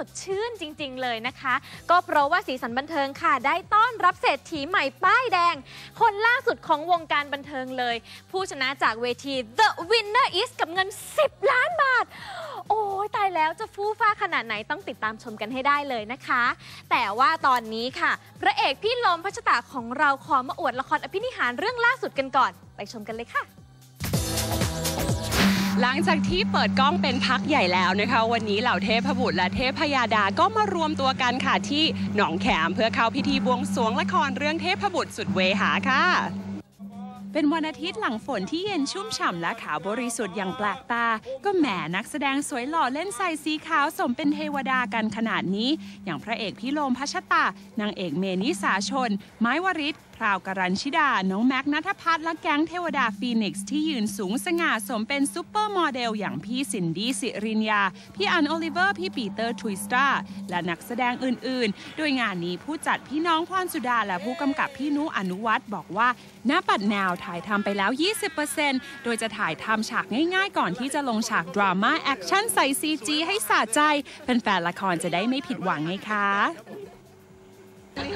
สดชื่นจริง ๆ เลยนะคะ ก็เพราะว่าสีสันบันเทิงค่ะ ได้ต้อนรับเศรษฐีใหม่ป้ายแดง คนล่าสุดของวงการบันเทิงเลย ผู้ชนะจากเวที The Winner is กับเงิน 10 ล้านบาท โอ้ยตายแล้วจะฟู่ฟ้าขนาดไหนต้องติดตามชมกันให้ได้เลยนะคะ แต่ว่าตอนนี้ค่ะ พระเอกพี่ลมพัชตาของเราขอมาอวดละครอภินิหารเรื่องล่าสุดกันก่อน ไปชมกันเลยค่ะ หลังจากที่เปิดกล้องเป็นพักใหญ่แล้วนะคะ วันนี้เหล่าเทพบุตรและเทพพยาดาก็มารวมตัวกันค่ะที่หนองแขมเพื่อเข้าพิธีบวงสรวงละครเรื่องเทพบุตรสุดเวหาค่ะ เป็นวันอาทิตย์หลังฝนที่เย็นชุ่มฉ่ำและขาวบริสุทธิ์อย่างแปลกตา ก็แหมนักแสดงสวยหล่อเล่นใส่สีขาวสมเป็นเทวดากันขนาดนี้ อย่างพระเอกพี่โลมพัชตานางเอกเมนิสาชน ไม้วริศพราวกรัญชิดา น้องแม็กนัทพัฒน์และแก๊งเทวดาฟีนิกซ์ที่ยืนสูงสง่าสมเป็นซูเปอร์โมเดลอย่างพี่ซินดี้สิรินยา พี่อันโอลิเวอร์ พี่ปีเตอร์ทวิสตาและนักแสดงอื่นๆ โดยงานนี้ผู้จัดพี่น้องพรสุดาและผู้กำกับพี่นุอนุวัฒน์บอกว่าหน้าปัดแนวถ่ายทำไปแล้ว 20%โดยจะถ่ายทำฉากง่ายๆ ก่อนที่จะลงฉากดราม่าแอคชั่นใส่ซีจีให้สะใจแฟนๆละครจะได้ไม่ผิดหวังไงคะ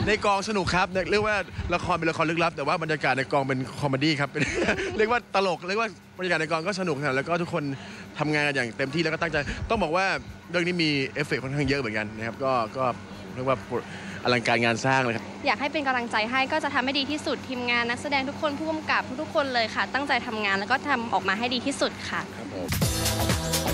ในกองสนุกครับเรียกว่าละครเป็นละครลึกลับ แต่ว่าบรรยากาศในกองเป็นคอมเมดี้ครับเรียกว่าตลกเรียกว่าบรรยากาศในกองก็สนุกนะแล้วก็ทุกคนทำงานกันอย่างเต็มที่แล้วก็ตั้งใจต้องบอกว่า เรื่องนี้มีเอฟเฟกต์ค่อนข้างเยอะเหมือนกันนะครับ ก็ก็เรียกว่าอลังการงานสร้างเลยครับ อยากให้เป็นกำลังใจให้ก็จะทำให้ดีที่สุดทีมงานนักแสดงทุกคนผู้กำกับทุกๆคนเลยค่ะ ตั้งใจทำงานแล้วก็ทำออกมาให้ดีที่สุดค่ะครับผม